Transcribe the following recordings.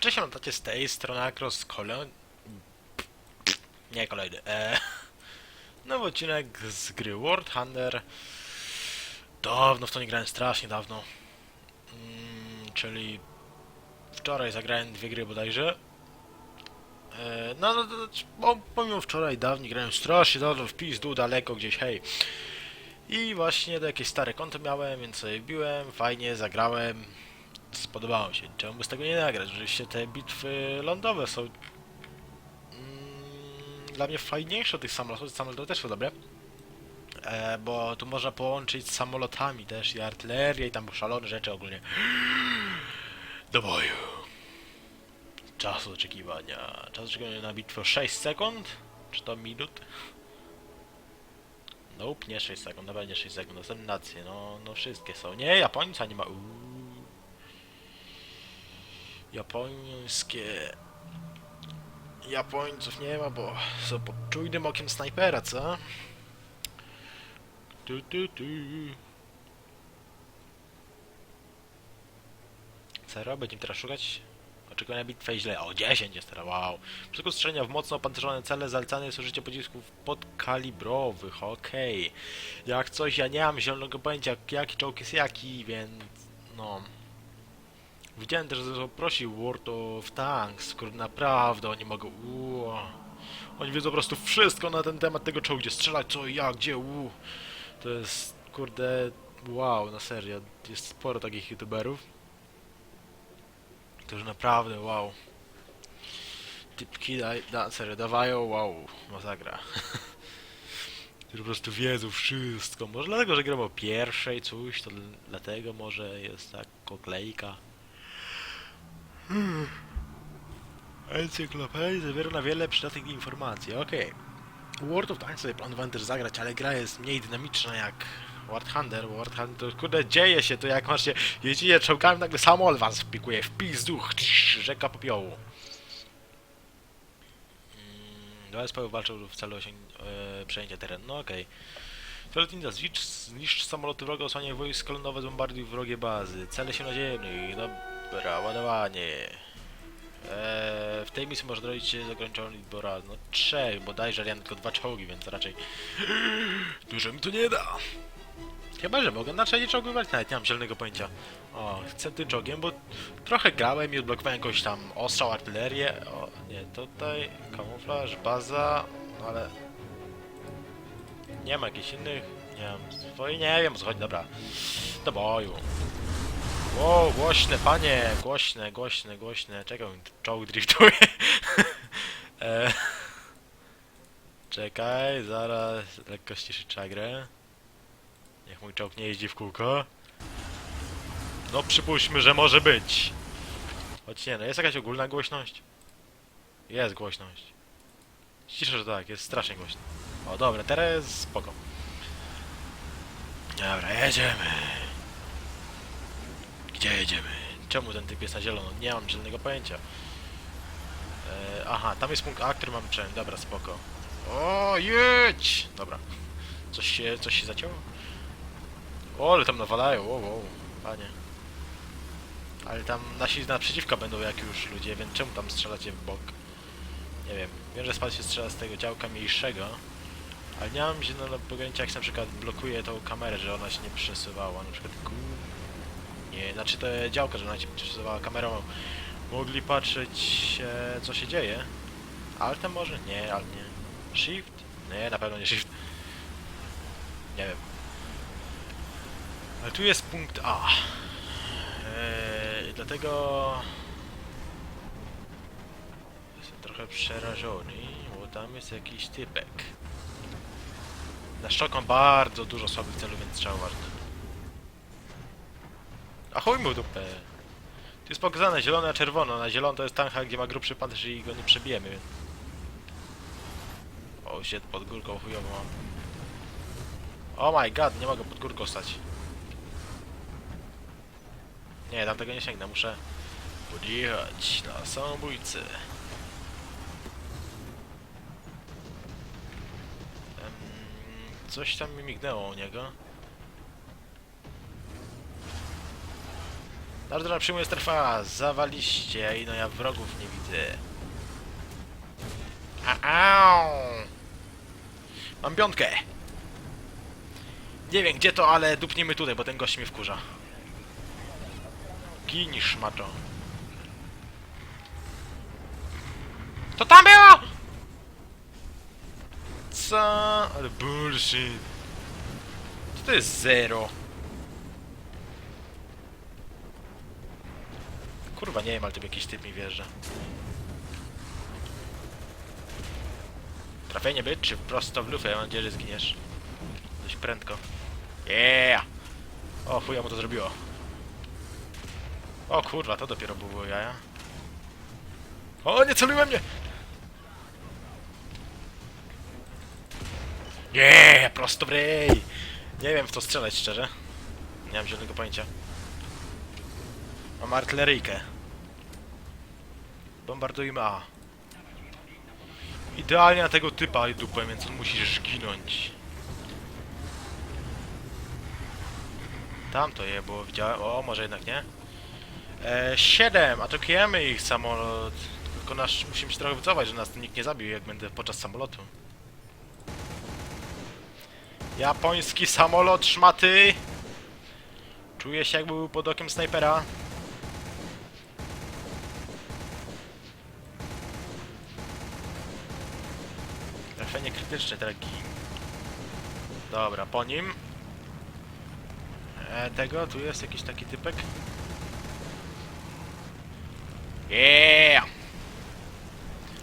Cześć, pamiętacie z tej strony Akros Kole... Nie, kolejny. E... Nowy odcinek z gry World Thunder. Dawno w to nie grałem, strasznie dawno. Mm, czyli... Wczoraj zagrałem dwie gry bodajże. E, no, no, no, bo pomimo wczoraj dawniej grałem strasznie dawno w pizdu, daleko gdzieś, hej. I właśnie jakieś stare konto miałem, więc sobie wbiłem, fajnie, zagrałem. Spodobało się. Czemu by z tego nie nagrać? Rzeczywiście te bitwy lądowe są mm, dla mnie fajniejsze od tych samolotów. Samoloty też są dobre. E, bo tu można połączyć z samolotami też i artylerię i tam szalone rzeczy ogólnie. Do boju. Czas oczekiwania. Czas oczekiwania na bitwę 6 sekund? Czy to minut? Nope, nie 6 sekund, na pewno nie 6 sekund. Następne nacje, no, no wszystkie są. Nie, Japońca nie ma. Uuu. Japońskie... Japońców nie ma, bo są pod czujnym okiem snajpera, co? Tu, tu, tu. Będziemy teraz szukać oczekiwania bitwy źle. O, 10 jest teraz, wow. W przypadku strzelania w mocno opancerzone cele zalecane jest użycie pocisków podkalibrowych, okej. Jak coś, ja nie mam zielonego pojęcia, jaki czołg jest jaki, więc... no... Widziałem też, że prosił World of Tanks, kurde, naprawdę oni mogą... Uuu. Oni wiedzą po prostu wszystko na ten temat tego czołgu, gdzie strzelać, co i jak, gdzie, uuu. To jest, kurde, wow, na serio. Jest sporo takich youtuberów, którzy naprawdę, wow. Typki, daj, na serio, dawają, wow, masakra. Którzy po prostu wiedzą wszystko. Może dlatego, że gram o pierwszej, coś, to dl- dlatego może jest tak koklejka. Encyklopedia zawiera wiele przydatnych informacji, okej. World of Tanks sobie planowałem też zagrać, ale gra jest mniej dynamiczna jak War Thunder. War Thunder, to kurde, dzieje się to jak masz się jeździcie czołgami, nagle samol was wpikuje w pizduch, rzeka popiołu. Mm, Dwa zespoły walczą w celu e, przejęcia terenu, no okej. Fioletinia, zniszcz, zniszcz samoloty wroga, osłaniaj wojsko lądowe, zbombarduj wrogie bazy. Cele się naziemnych, dobra, ładowanie. Eee, w tej misji może dorobić się z ograniczoną liczbą raz. No trzech, bodajże, ja tylko dwa czołgi, więc raczej dużo mi to nie da. Chyba, że mogę na trzecie czołgi wywalić, nawet nie mam zielonego pojęcia. O, chcę tym czołgiem, bo trochę grałem i odblokowałem jakąś tam ostrzał, artylerię. O, nie, tutaj kamuflaż, baza, no ale... Nie ma jakichś innych, nie mam swojej, nie wiem co chodzi, dobra. Do boju. Wow, głośne, panie, głośne, głośne, głośne. Czekaj, czołg driftuje. e, czekaj, zaraz lekko ściszyć trzeba grę. Niech mój czołg nie jeździ w kółko. No przypuśćmy, że może być. Choć nie, no jest jakaś ogólna głośność? Jest głośność. Ciszę, że tak, jest strasznie głośno. O, dobra, teraz spoko. Dobra, jedziemy. Gdzie jedziemy? Czemu ten typ jest na zielono? Nie mam żadnego pojęcia. E, aha, tam jest punkt A, który mamy przejąć. Dobra, spoko. O, jedź! Dobra. Coś się, coś się zacięło? O, ale tam nawalają, wow, wow, panie. Ale tam nasi naprzeciwka będą jak już ludzie, więc czemu tam strzelacie w bok? Nie wiem. Wiem, że spad się strzela z tego działka mniejszego. Ale nie mam zielonego pojęcia, jak się na przykład blokuje tą kamerę, że ona się nie przesuwała. Na przykład. Nie, znaczy to działka, że ona się przesuwała kamerą. Mogli patrzeć, e, co się dzieje. Altem może? Nie, ale nie. Shift? Nie, na pewno nie shift. Nie wiem. Ale tu jest punkt A. Eee, dlatego... Jestem trochę przerażony, bo tam jest jakiś typek. Na szczok mam bardzo dużo słabych celów, więc trzeba uważać. A chuj mu dupę. Tu jest pokazane zielone, a czerwono. Na zielono to jest tancha, gdzie ma grubszy pancerz i go nie przebijemy. O, shit, pod górką chujowo mam. Oh my god, nie mogę pod górką stać. Nie, tam tego nie sięgnę, muszę podjechać na samobójcę. Em, coś tam mi mignęło u niego. Nasz droga przyjmuje strefa, zawaliście i no ja wrogów nie widzę. Au! Mam piątkę! Nie wiem gdzie to, ale dupnijmy tutaj, bo ten gość mnie wkurza. Gini szmato. To tam było! Co? Ale bullshit. To jest zero? Kurwa, nie wiem, ale tu jakiś typ mi wjeżdża. Trafienie być, czy prosto w lufę? Mam nadzieję, że zginiesz. Dość prędko. Yeah! O, chuja mu to zrobiło. O kurwa, to dopiero było jaja. O, nie celuj we mnie! Nie, prosto w! Nie wiem w co strzelać szczerze. Nie mam zielonego pojęcia. Mam artyleryjkę. Bombardujmy A. Idealnie na tego typa dupę, więc on musi zginąć. Tam to je było, widziałem. O, może jednak nie. E, 7, atakujemy ich samolot. Tylko nasz, musimy się trochę wycofać, że nas nikt nie zabił, jak będę podczas samolotu. Japoński samolot szmaty! Czuję się jakby był pod okiem snajpera. Trafienie krytyczne, traki. Dobra, po nim. E, tego, tu jest jakiś taki typek. Yeah!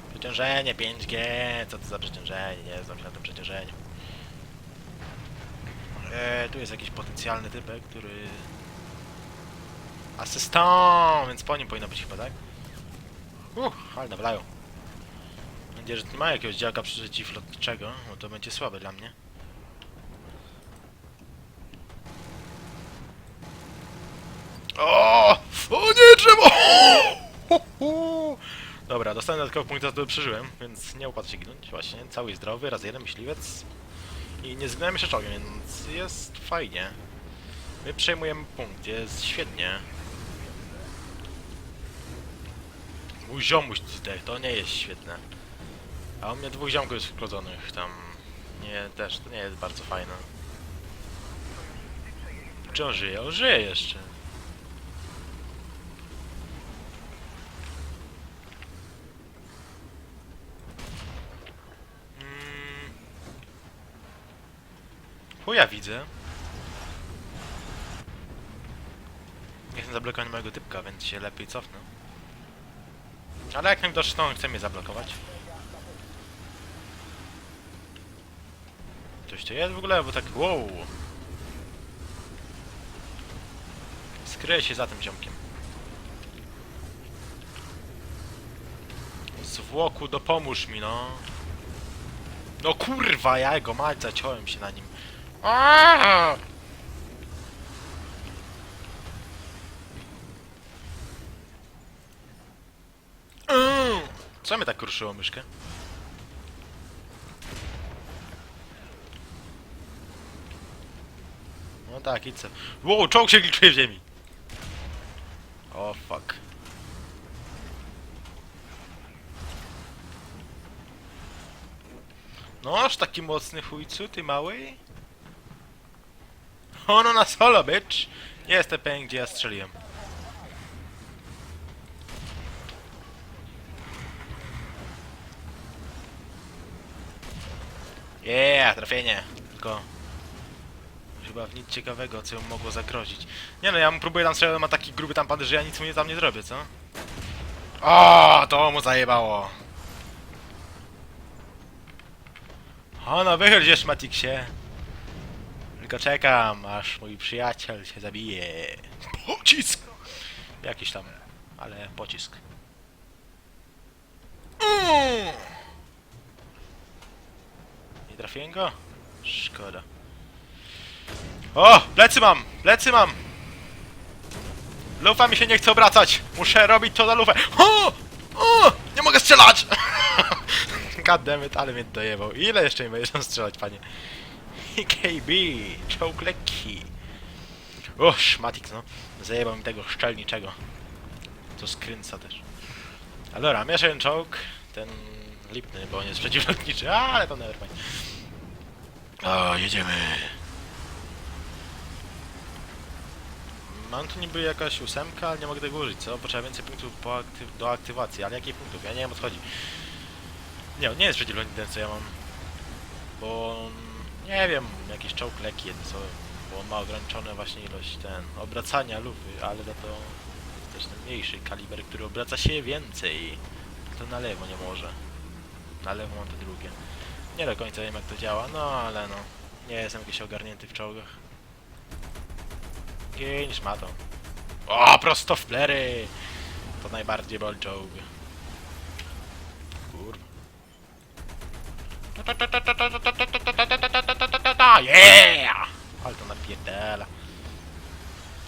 Przeciążenie 5G, co to za przeciążenie? Nie znam się na tym przeciążeniu. E, tu jest jakiś potencjalny typek, który... Asystent, więc po nim powinno być chyba, tak? Uff, ale nawalają. Nadzieję, że nie ma jakiegoś działka przeciwlotniczego, bo to będzie słabe dla mnie. O! O nie, drzewo! Dobra, dostałem dodatkowy punkt za to, przeżyłem, więc nie opłaca się ginąć. Właśnie, cały zdrowy, raz jeden myśliwiec. I nie zginąłem jeszcze czołgiem, więc jest fajnie. My przejmujemy punkt, jest świetnie. Mój ziomuś to nie jest świetne. A u mnie dwóch ziomków jest wklodzonych tam. Nie, też, to nie jest bardzo fajne. Czy on żyje? On żyje jeszcze. Mm. Chuja widzę. Nie chcę zablokować mojego typka, więc się lepiej cofnę. Ale jak najwidoczniej on chce mnie zablokować. Tu jest w ogóle, bo tak wow. Skryję się za tym ziomkiem. Zwłoku, dopomóż mi, no. No kurwa, ja go mać, zaciąłem się na nim. Aaaa! Mm. Co mnie tak kruszyło myszkę? Tak, i co? Wow, czołg się gliczuje w ziemi! O fuck. Noż taki mocny chujcu, ty mały? Ono na solo, bitch! Nie jest ten gdzie ja strzeliłem. Yeah, trafienie. Tylko... Chyba nic ciekawego, co ją mogło zagrozić. Nie no, ja mu próbuję tam strzelać, ma taki gruby tam że ja nic mu nie tam nie zrobię, co? O, to mu zajebało. O, no wychyl się, Szmatiksie. Tylko czekam, aż mój przyjaciel się zabije. Pocisk! Jakiś tam, ale pocisk. Mm. Nie trafiłem go? Szkoda. O! Plecy mam! Plecy mam! Lufa mi się nie chce obracać! Muszę robić to na lufę! O! O! Nie mogę strzelać! Goddammit, ale mnie dojebał. Ile jeszcze mi będziesz strzelać, panie? KB, czołg lekki. O, szmatik, no. Zajebał mi tego szczelniczego. To skręca też. Ale dobra, miesz jeden czołg. Ten lipny, bo on jest przeciwlotniczy, ale to nevermind. O, jedziemy. Mam tu niby jakaś ósemka, ale nie mogę tego użyć, co? Potrzeba więcej punktów do aktywacji, ale jakich punktów? Ja nie wiem o co chodzi. Nie, nie jest przeciwlotny ten, co ja mam. Bo... Nie wiem, jakiś czołg lekki jeden, co? Bo on ma ograniczoną właśnie ilość ten... Obracania lufy, ale za to jest też ten mniejszy kaliber, który obraca się więcej. To na lewo nie może. Na lewo mam to drugie. Nie do końca wiem jak to działa, no ale no. Nie jestem jakiś ogarnięty w czołgach. Gień szmatą. O, prosto w plery! To najbardziej bol czołg. Kurwa. Yeah! Ale to napierdala.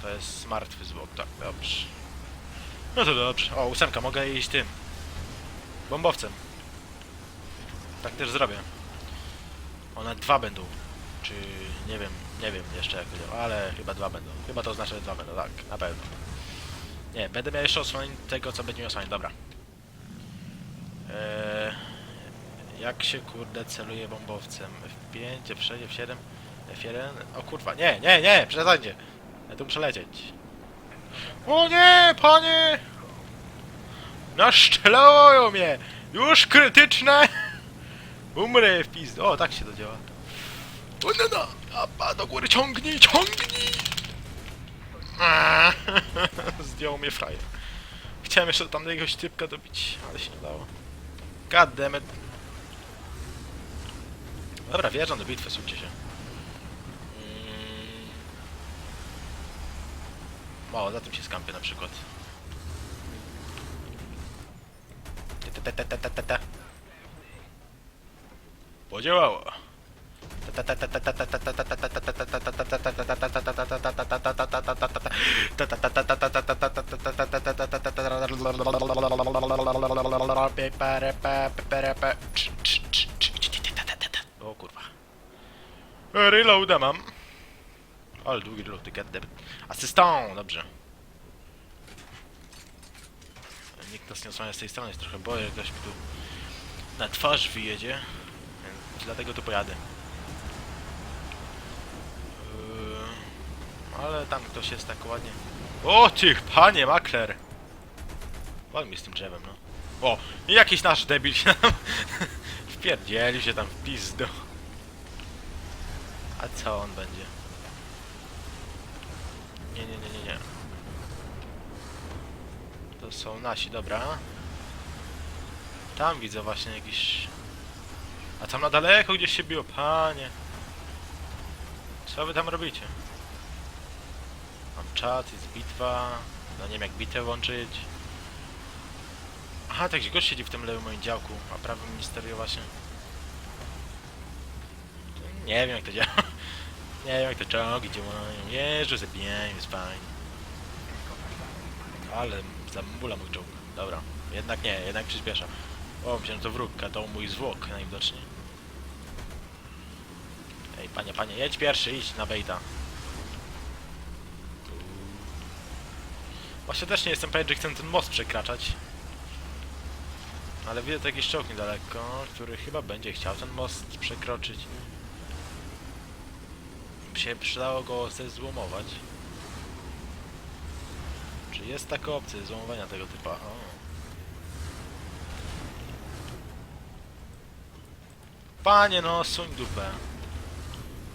To jest martwy zwłok, tak, dobrze. No to dobrze. O, ósemka, mogę iść tym. Bombowcem. Tak też zrobię. One dwa będą. Czy nie wiem, nie wiem jeszcze jak działa, ale chyba dwa będą. Chyba to oznacza, że dwa będą, tak, na pewno. Nie, będę miał jeszcze osłonić tego, co będzie osłonić, dobra. Eee, jak się kurde celuje bombowcem? F5, F6, F7, F1? O kurwa, nie, nie, nie, przestańcie. Ja tu muszę lecieć. O nie, panie! Naszczelają mnie! Już krytyczne! Umrę w pizd. O, tak się to działa. O, no, no! A, do góry ciągnij, ciągnij! Zdjął mnie frajer. Chciałem jeszcze tam jakiegoś typka dobić, ale się nie dało. God damn it. Dobra, wjeżdżam do bitwy, słuchajcie się. Mm. Mało, za tym się skampię na przykład. Te, te, te, te, te, te. Podziałało. O kurwa. Reloada mam. Ale długi reload, goddammit. Asystent, dobrze. Nikt nas nie osłania z tej strony, jest trochę boję, ktoś mi tu na twarz wyjedzie. Więc dlatego tu pojadę. Ale tam ktoś jest tak ładnie. O ty, panie makler! Wal mi z tym drzewem, no. O, i jakiś nasz debil się tam wpierdzielił się tam w pizdo. A co on będzie? Nie, nie, nie, nie, nie. To są nasi, dobra. Tam widzę właśnie jakiś... A tam na daleko gdzieś się biło, panie. Co wy tam robicie? Mam czat, jest bitwa. No nie wiem jak bitwę włączyć. Aha, tak gość siedzi w tym lewym moim działku, a prawym ministerio właśnie. Nie wiem jak to działa. Nie wiem jak to czołgi działają. Jeżdżę, zabijają, jest fajnie. Ale zabula mój czołg. Dobra. Jednak nie, jednak przyspiesza. O, myślałem, to wróg, to mój zwłok najwidoczniej. Ej, panie, panie, jedź pierwszy, idź na bejta. Tu. Właśnie też nie jestem pewien, że chcę ten most przekraczać. Ale widzę tu jakiś czołg niedaleko, który chyba będzie chciał ten most przekroczyć. Się przydało go zezłomować. Czy jest taka opcja złomowania tego typa? O. Panie no, suń dupę.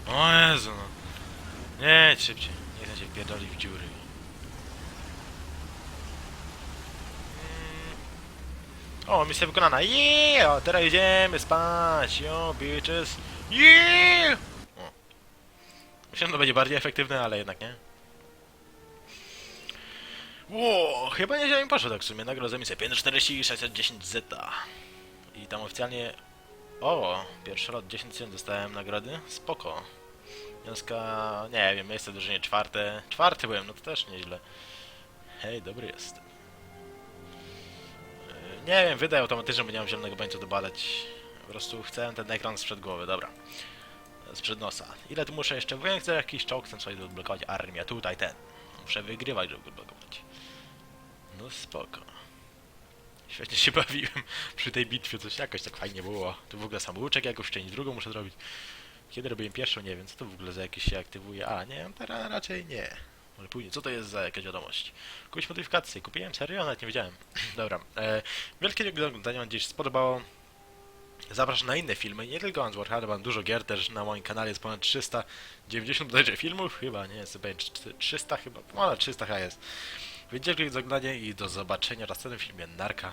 O Jezu no. Nie, szybciej. Nie chcę się pierdolić w dziury. Mm. O, misja wykonana. Yeah! Teraz idziemy spać. Yo, bitches. Yeah! O. Myślałem, to będzie bardziej efektywne, ale jednak nie. Ło, chyba nieźle mi poszło tak w sumie. Nagrodzę misję 540 610 zeta. I tam oficjalnie... O, pierwszy lot 10 tysięcy dostałem nagrody. Spoko. Wiązka... nie wiem, miejsce w drużynie czwarte. Czwarty byłem, no to też nieźle. Hej, dobry jest. Nie wiem, wydaj automatycznie, bo nie mam zielonego bańca do badać. Po prostu chcę ten ekran sprzed głowy, dobra. sprzed nosa. Ile tu muszę jeszcze wojny? Chcę jakiś czołg, chcę sobie odblokować armię. Tutaj ten. Muszę wygrywać, żeby odblokować. No spoko. Świetnie się bawiłem przy tej bitwie, coś jakoś tak fajnie było. Tu w ogóle samouczek jakąś część drugą muszę zrobić. Kiedy robiłem pierwszą, nie wiem, co to w ogóle za jakieś się aktywuje. A, nie, teraz raczej nie. Później, co to jest za jakaś wiadomość? Kupić modyfikację, kupiłem serio? Nawet nie wiedziałem. Dobra, e, wielkie dzięki za oglądanie, mam się spodobało. Zapraszam na inne filmy, nie tylko Hans Warhard, mam dużo gier też na moim kanale, jest ponad 390 bodajże filmów, chyba, nie, jest chyba 300 chyba, ponad 300 chyba jest. Więc dziękuję za oglądanie i do zobaczenia w następnym filmie Narka.